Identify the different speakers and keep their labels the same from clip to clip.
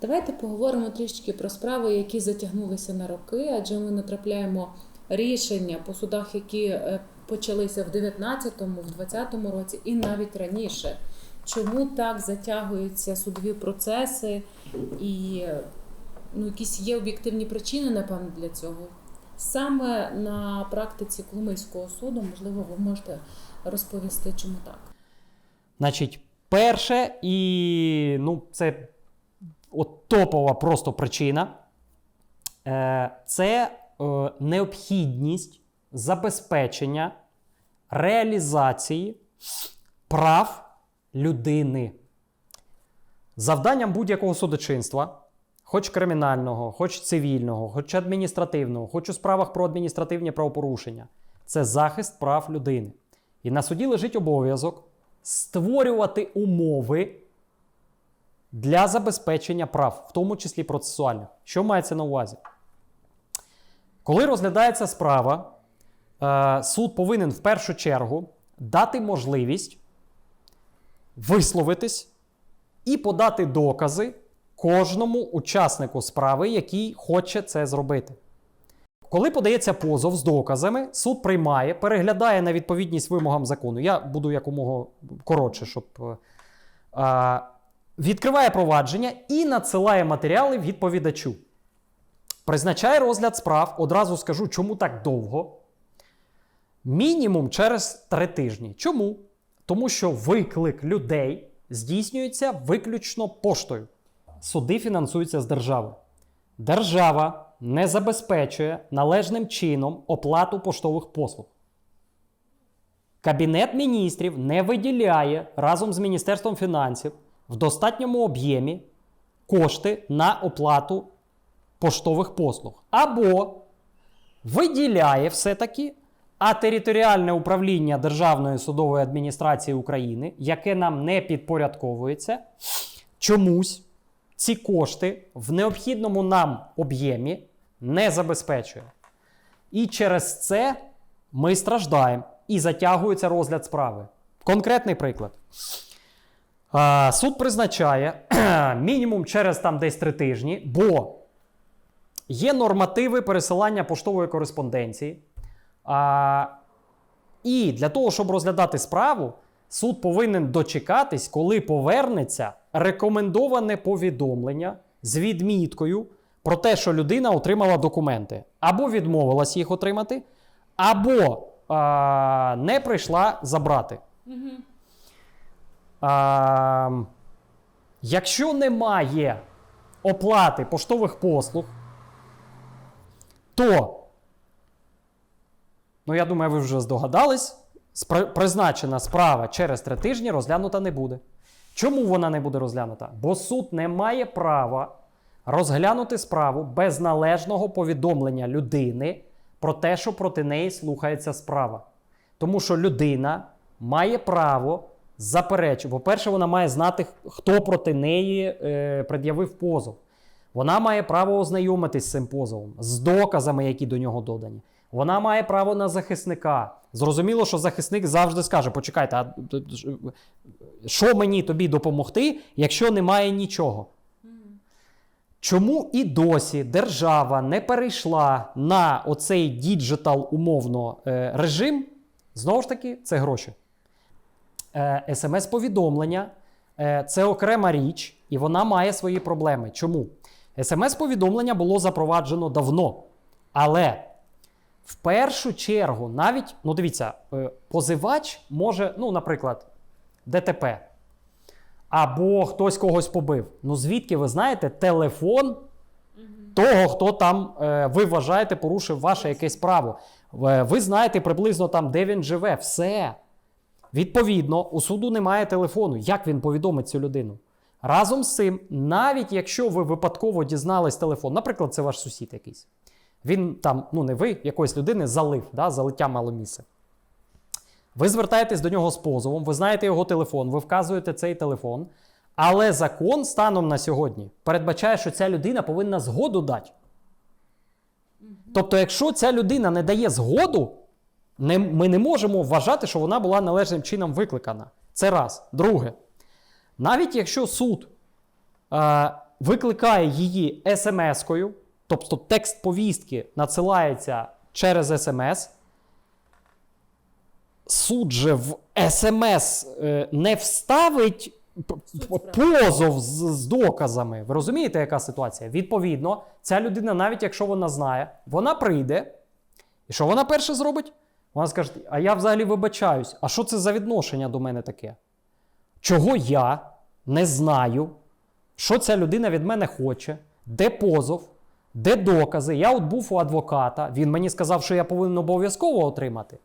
Speaker 1: Давайте поговоримо трішки про справи, які затягнулися на роки, адже ми натрапляємо рішення по судах, які е, почалися в 19-му, в 20-му році і навіть раніше. Чому так затягуються судові процеси і ну, якісь є об'єктивні причини, напевно, для цього? Саме на практиці Коломийського суду, можливо, ви можете розповісти, чому так.
Speaker 2: Значить, перше, і ну, це от топова просто причина. Е, це е, необхідність забезпечення реалізації прав людини. Завданням будь-якого судочинства, хоч кримінального, хоч цивільного, хоч адміністративного, хоч у справах про адміністративні правопорушення, це захист прав людини. І на суді лежить обов'язок створювати умови для забезпечення прав, в тому числі процесуальних. Що мається на увазі? Коли розглядається справа, е, суд повинен в першу чергу дати можливість висловитись і подати докази кожному учаснику справи, який хоче це зробити. Коли подається позов з доказами, суд приймає, переглядає на відповідність вимогам закону. Я буду якомога коротше, щоб. е, а, відкриває провадження і надсилає матеріали відповідачу. Призначає розгляд справ. Одразу скажу, чому так довго. Мінімум через три тижні. Чому? Тому що виклик людей здійснюється виключно поштою. Суди фінансуються з держави. Держава не забезпечує належним чином оплату поштових послуг. Кабінет міністрів не виділяє разом з Міністерством фінансів в достатньому об'ємі кошти на оплату поштових послуг. Або виділяє все-таки, а територіальне управління Державної судової адміністрації України, яке нам не підпорядковується, чомусь ці кошти в необхідному нам об'ємі не забезпечує. І через це ми страждаємо і затягується розгляд справи. Конкретний приклад. Суд призначає мінімум через там десь три тижні, бо є нормативи пересилання поштової кореспонденції. І для того, щоб розглядати справу, суд повинен дочекатись, коли повернеться рекомендоване повідомлення з відміткою про те, що людина отримала документи, або відмовилась їх отримати, або а, не прийшла забрати. А, якщо немає оплати поштових послуг, то, ну я думаю, ви вже здогадались, призначена справа через три тижні розглянута не буде. Чому вона не буде розглянута? Бо суд не має права розглянути справу без належного повідомлення людини про те, що проти неї слухається справа. Тому що людина має право заперечити. По-перше, вона має знати, хто проти неї е, пред'явив позов. Вона має право ознайомитись з цим позовом, з доказами, які до нього додані. Вона має право на захисника. Зрозуміло, що захисник завжди скаже: почекайте, а що мені тобі допомогти, якщо немає нічого? Чому і досі держава не перейшла на оцей діджитал умовно е, режим? Знову ж таки, це гроші. Е, СМС-повідомлення е, це окрема річ, і вона має свої проблеми. Чому? СМС-повідомлення було запроваджено давно. Але в першу чергу, навіть, ну дивіться, е, позивач може, ну, наприклад, ДТП. Або хтось когось побив. Ну, звідки ви знаєте телефон того, хто там, е, ви вважаєте, порушив ваше якесь право. Е, Ви знаєте приблизно там, де він живе. Все. Відповідно, у суду немає телефону. Як він повідомить цю людину? Разом з цим, навіть якщо ви випадково дізнались телефон, наприклад, це ваш сусід якийсь. Він там, ну не ви, якоїсь людини залив, да, залиття мало місце. Ви звертаєтесь до нього з позовом, ви знаєте його телефон, ви вказуєте цей телефон. Але закон станом на сьогодні передбачає, що ця людина повинна згоду дати. Тобто, якщо ця людина не дає згоду, не, ми не можемо вважати, що вона була належним чином викликана. Це раз. Друге. Навіть якщо суд е, викликає її смс-кою, тобто текст повістки надсилається через смс, суд же в смс е, не вставить позов з, з доказами. Ви розумієте, яка ситуація? Відповідно, ця людина, навіть якщо вона знає, вона прийде. І що вона перше зробить? Вона скаже: А я взагалі вибачаюсь, а що це за відношення до мене таке? Чого я не знаю, що ця людина від мене хоче, де позов, де докази. Я от був у адвоката, він мені сказав, що я повинен обов'язково отримати.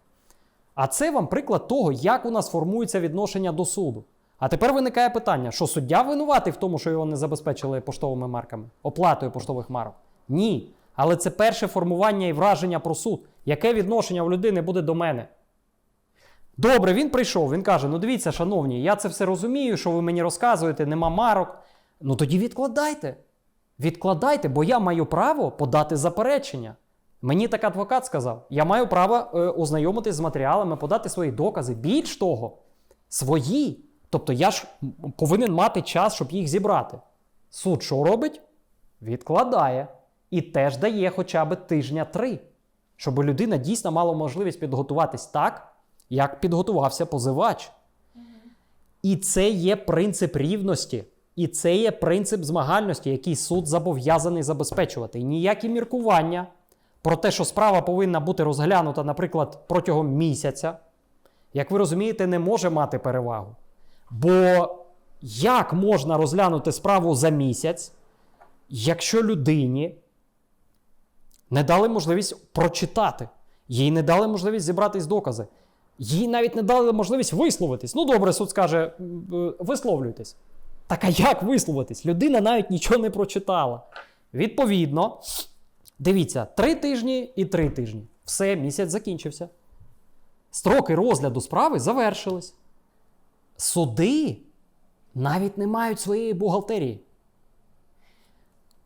Speaker 2: А це вам приклад того, як у нас формується відношення до суду. А тепер виникає питання: що суддя винуватий в тому, що його не забезпечили поштовими марками, оплатою поштових марок? Ні. Але це перше формування і враження про суд. Яке відношення у людини буде до мене? Добре, він прийшов, він каже: ну дивіться, шановні, я це все розумію, що ви мені розказуєте, нема марок. Ну тоді відкладайте. Відкладайте, бо я маю право подати заперечення. Мені так адвокат сказав: я маю право е, ознайомитись з матеріалами, подати свої докази. Більш того, свої. Тобто я ж повинен мати час, щоб їх зібрати. Суд що робить? Відкладає. І теж дає хоча б тижня три, щоб людина дійсно мала можливість підготуватись так, як підготувався позивач. І це є принцип рівності, і це є принцип змагальності, який суд зобов'язаний забезпечувати. Ніякі міркування про те, що справа повинна бути розглянута, наприклад, протягом місяця, як ви розумієте, не може мати перевагу. Бо як можна розглянути справу за місяць, якщо людині не дали можливість прочитати, їй не дали можливість зібратись докази, їй навіть не дали можливість висловитись. Ну, добре, суд скаже, е, висловлюйтесь. Так а як висловитись? Людина навіть нічого не прочитала. Відповідно, дивіться, три тижні і три тижні. Все, місяць закінчився. Строки розгляду справи завершились. Суди навіть не мають своєї бухгалтерії.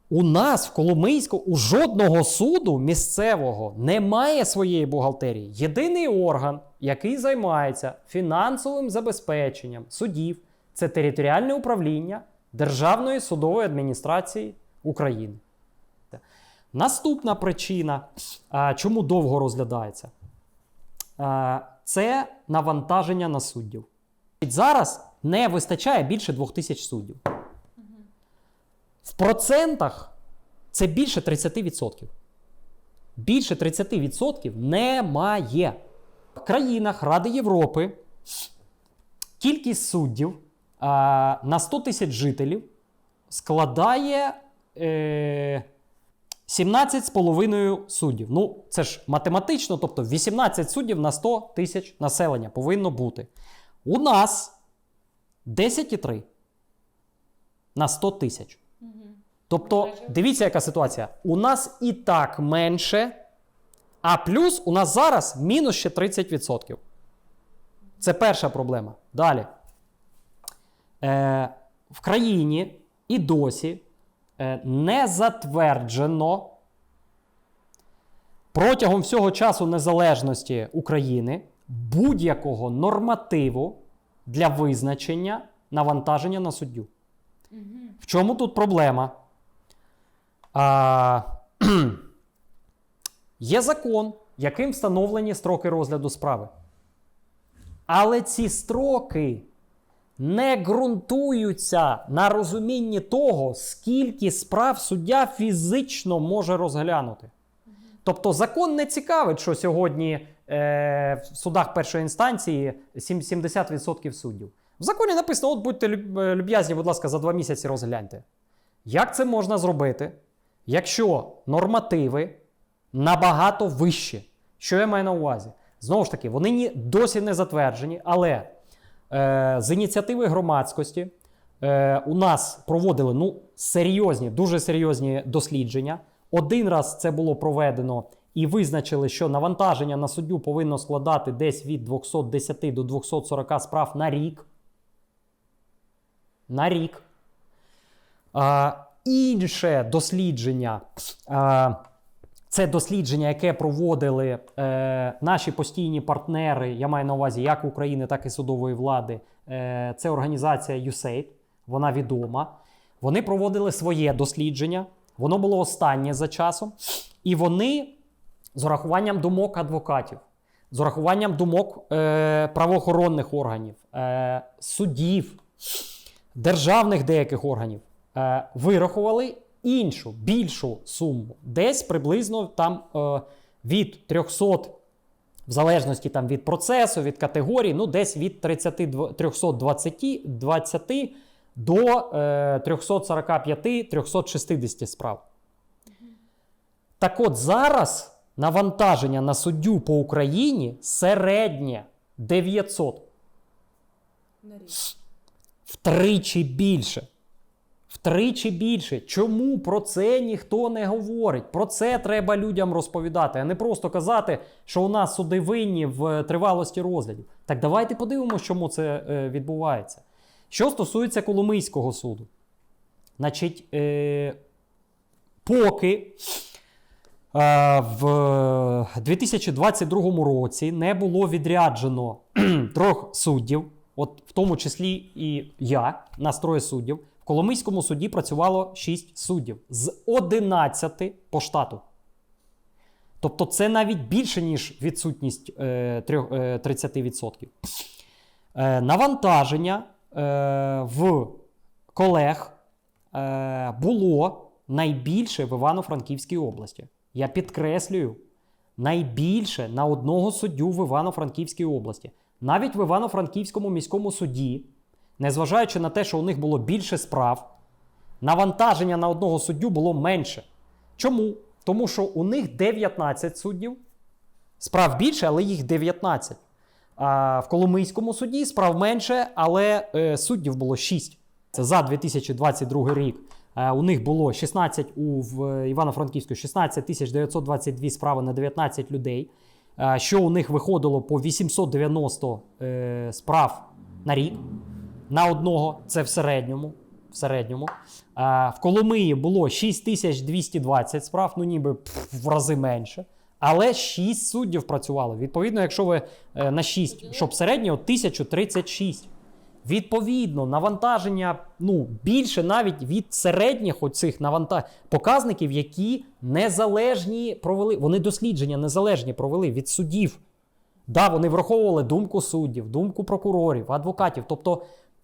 Speaker 2: У нас в Коломийську у жодного суду місцевого немає своєї бухгалтерії. Єдиний орган, який займається фінансовим забезпеченням судів, це територіальне управління Державної судової адміністрації України. Наступна причина, чому довго розглядається, це навантаження на суддів. Зараз не вистачає більше 2000 суддів. В процентах це більше 30%. Більше 30% немає. В країнах Ради Європи кількість суддів на 100 тисяч жителів складає е, 17,5 суддів. Ну, це ж математично, тобто 18 суддів на 100 тисяч населення повинно бути. У нас 10,3 на 100 тисяч. Тобто, дивіться, яка ситуація. У нас і так менше, а плюс у нас зараз мінус ще 30%. Це перша проблема. Далі. Е, в країні і досі е, не затверджено протягом всього часу незалежності України будь-якого нормативу для визначення навантаження на суддю. В чому тут проблема? А, є закон, яким встановлені строки розгляду справи. Але ці строки не ґрунтуються на розумінні того, скільки справ суддя фізично може розглянути. Тобто закон не цікавить, що сьогодні е, в судах першої інстанції 70% суддів. В законі написано: от будьте е, люб'язні, будь ласка, за два місяці розгляньте. Як це можна зробити, якщо нормативи набагато вищі? Що я маю на увазі? Знову ж таки, вони досі не затверджені, але з ініціативи громадськості е, у нас проводили ну, серйозні, дуже серйозні дослідження. Один раз це було проведено і визначили, що навантаження на суддю повинно складати десь від 210 до 240 справ на рік. На рік. А, інше дослідження. А, це дослідження, яке проводили е, наші постійні партнери, я маю на увазі як України, так і судової влади. Е, це організація USAID. вона відома. Вони проводили своє дослідження, воно було останнє за часом, і вони з урахуванням думок адвокатів, з урахуванням думок е, правоохоронних органів, е, судів, державних деяких органів е, вирахували іншу, більшу суму. Десь приблизно там е, від 300, в залежності там, від процесу, від категорії, ну десь від 30, 320 20 до е, 345-360 справ. Так от зараз навантаження на суддю по Україні середнє 900. Втричі більше. Втричі більше. Чому про це ніхто не говорить? Про це треба людям розповідати, а не просто казати, що у нас суди винні в тривалості розглядів. Так давайте подивимося, чому це е, відбувається. Що стосується Коломийського суду, значить, е, поки е, в 2022 році не було відряджено трьох суддів, от в тому числі і я, нас троє суддів. В Коломийському суді працювало 6 суддів з 11 по штату. Тобто це навіть більше, ніж відсутність е, трьох- е, 30%. Е, навантаження е, в колег було найбільше в Івано-Франківській області. Я підкреслюю, найбільше на одного суддю в Івано-Франківській області. Навіть в Івано-Франківському міському суді, незважаючи на те, що у них було більше справ, навантаження на одного суддю було менше. Чому? Тому що у них 19 суддів, справ більше, але їх 19. А в Коломийському суді справ менше, але е, суддів було 6. Це за 2022 рік. Е, у них було 16 у в Івано-Франківську 16 922 справи на 19 людей. Е, що у них виходило по 890 е, справ на рік на одного. Це в середньому. В середньому. А, в Коломиї було 6220 справ, ну ніби пф, в рази менше. Але 6 суддів працювало. Відповідно, якщо ви е, на 6, щоб середнього 1036. Відповідно, навантаження ну, більше навіть від середніх оцих наванта... показників, які незалежні провели. Вони дослідження незалежні провели від суддів. Да, вони враховували думку суддів, думку прокурорів, адвокатів. Тобто,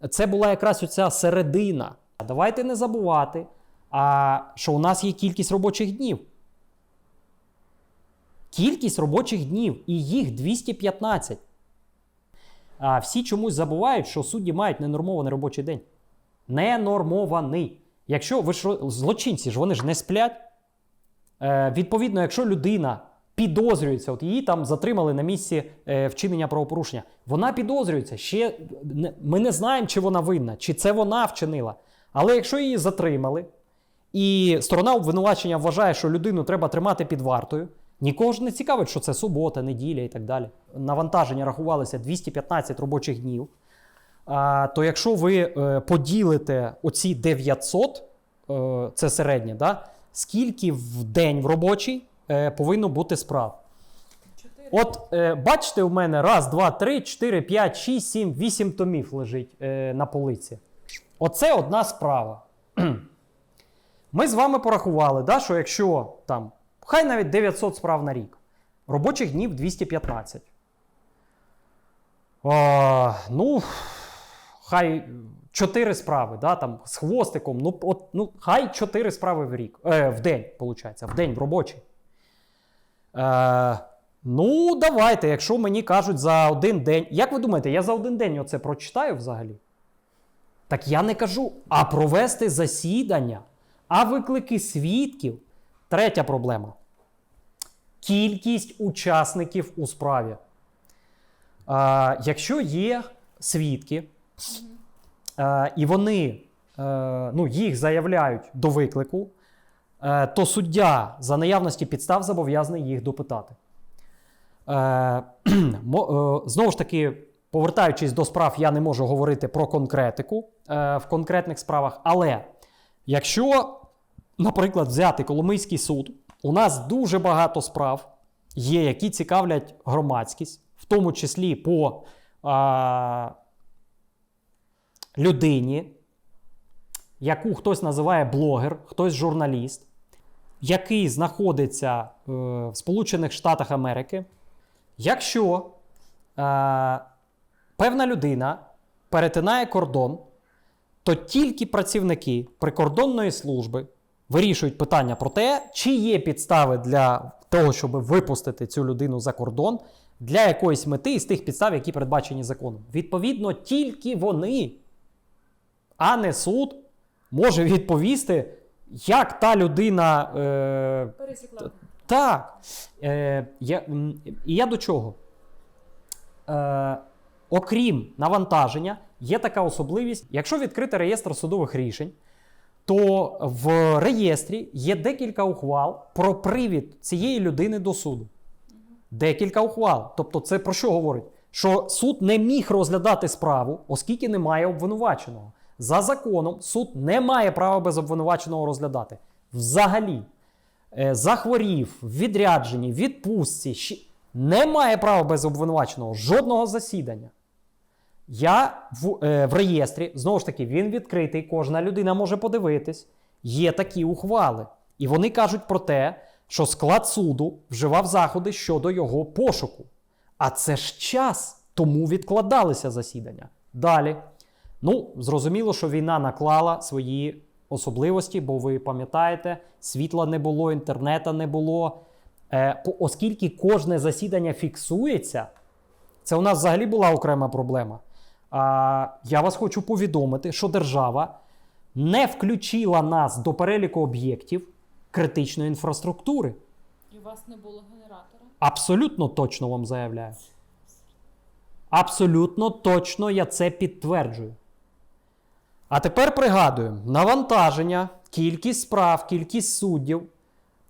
Speaker 2: це була якраз оця середина. Давайте не забувати, а, що у нас є кількість робочих днів. Кількість робочих днів, і їх 215. А всі чомусь забувають, що судді мають ненормований робочий день. Ненормований. Якщо ви ж злочинці ж вони ж не сплять. Е, відповідно, якщо людина підозрюється, от її там затримали на місці е, вчинення правопорушення, вона підозрюється. Ще ми не знаємо, чи вона винна, чи це вона вчинила. Але якщо її затримали, і сторона обвинувачення вважає, що людину треба тримати під вартою, нікого ж не цікавить, що це субота, неділя і так далі. Навантаження рахувалося 215 робочих днів. А, то якщо ви е, поділите оці 900, е, це середнє, да, скільки в день в робочий е, повинно бути справ? От е, бачите, у мене раз, два, три, чотири, п'ять, шість, сім, вісім томів лежить е, на полиці. Оце одна справа. Ми з вами порахували, да, що якщо там, хай навіть 900 справ на рік, робочих днів 215. А, ну, хай 4 справи, да, там, з хвостиком. Ну, от, ну, хай 4 справи в рік, е, в день, виходить, в день в робочий. Е, ну, давайте, якщо мені кажуть за один день. Як ви думаєте, я за один день оце прочитаю взагалі? Так я не кажу, а провести засідання, а виклики свідків. Третя проблема. Кількість учасників у справі. А, якщо є свідки, е, і вони е, ну, їх заявляють до виклику, е, то суддя за наявності підстав зобов'язаний їх допитати. Е, е, знову ж таки, повертаючись до справ, я не можу говорити про конкретику е, в конкретних справах. Але якщо, наприклад, взяти Коломийський суд, у нас дуже багато справ є, які цікавлять громадськість, в тому числі по а, людині, яку хтось називає блогер, хтось журналіст, який знаходиться е, в Сполучених Штатах Америки, якщо е, певна людина перетинає кордон, то тільки працівники прикордонної служби вирішують питання про те, чи є підстави для того, щоб випустити цю людину за кордон для якоїсь мети із тих підстав, які передбачені законом. Відповідно, тільки вони, а не суд, може відповісти, як та людина. Е,
Speaker 1: Пересікла.
Speaker 2: так. Е, я, і я до чого? Е, окрім навантаження, є така особливість, якщо відкрити реєстр судових рішень, то в реєстрі є декілька ухвал про привід цієї людини до суду. Декілька ухвал. Тобто, це про що говорить? Що суд не міг розглядати справу, оскільки немає обвинуваченого. За законом суд не має права без обвинуваченого розглядати. Взагалі, е, захворів, в відрядженні, відпустці, не має права без обвинуваченого жодного засідання. Я в, е, в реєстрі, знову ж таки, він відкритий, кожна людина може подивитись. Є такі ухвали. І вони кажуть про те, що склад суду вживав заходи щодо його пошуку. А це ж час, тому відкладалися засідання. Далі. Ну, зрозуміло, що війна наклала свої особливості, бо ви пам'ятаєте, світла не було, інтернету не було. Е, оскільки кожне засідання фіксується, це у нас взагалі була окрема проблема. А, я вас хочу повідомити, що держава не включила нас до переліку об'єктів критичної інфраструктури.
Speaker 1: І у вас не було генератора?
Speaker 2: Абсолютно точно вам заявляю. Абсолютно точно я це підтверджую. А тепер пригадуємо: навантаження, кількість справ, кількість суддів.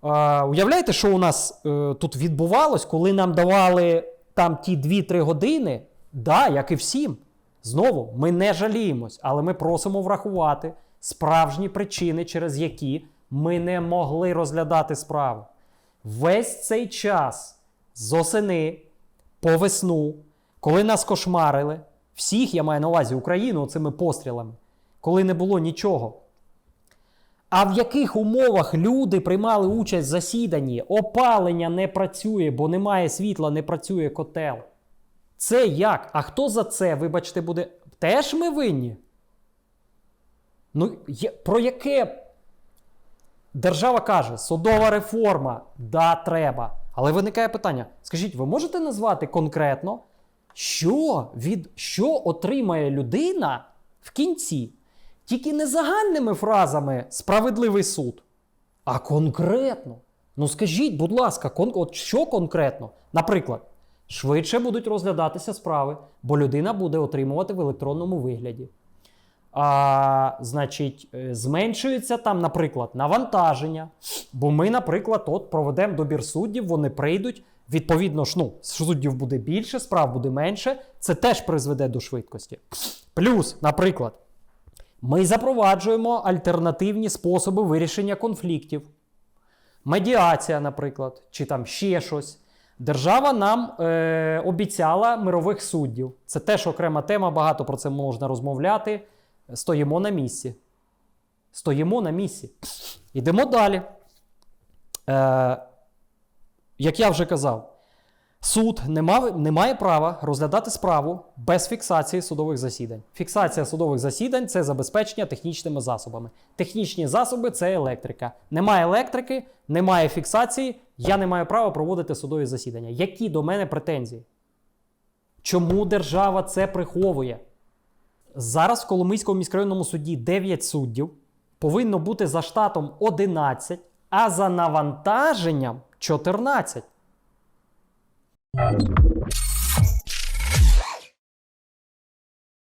Speaker 2: Е, уявляєте, що у нас е, тут відбувалось, коли нам давали там ті 2-3 години? Да, як і всім. Знову, ми не жаліємось, але ми просимо врахувати справжні причини, через які ми не могли розглядати справу. Весь цей час з осени по весну, коли нас кошмарили, всіх я маю на увазі Україну цими пострілами, коли не було нічого. А в яких умовах люди приймали участь в засіданні? Опалення не працює, бо немає світла, не працює котел. Це як? А хто за це, вибачте, буде? Теж ми винні? Ну, є- про яке Держава каже, судова реформа, да, треба. Але виникає питання: скажіть, ви можете назвати конкретно, що від що отримає людина в кінці? Тільки не загальними фразами справедливий суд, а конкретно. Ну скажіть, будь ласка, кон... от що конкретно? Наприклад, швидше будуть розглядатися справи, бо людина буде отримувати в електронному вигляді а, значить, е, зменшується там, наприклад, навантаження. Бо ми, наприклад, от проведемо добір суддів, вони прийдуть. Відповідно, ж, ну, суддів буде більше, справ буде менше. Це теж призведе до швидкості. Плюс, наприклад, ми запроваджуємо альтернативні способи вирішення конфліктів. Медіація, наприклад, чи там ще щось. Держава нам е, обіцяла мирових суддів. Це теж окрема тема, багато про це можна розмовляти. Стоїмо на місці. Стоїмо на місці. Ідемо далі. Е, як я вже казав, суд не, мав, не має права розглядати справу без фіксації судових засідань. Фіксація судових засідань це забезпечення технічними засобами. Технічні засоби це електрика. Немає електрики, немає фіксації, я не маю права проводити судові засідання. Які до мене претензії? Чому держава це приховує? Зараз в Коломийському міськрайонному суді 9 суддів, повинно бути за штатом 11, а за навантаженням 14. Thank uh you. -huh.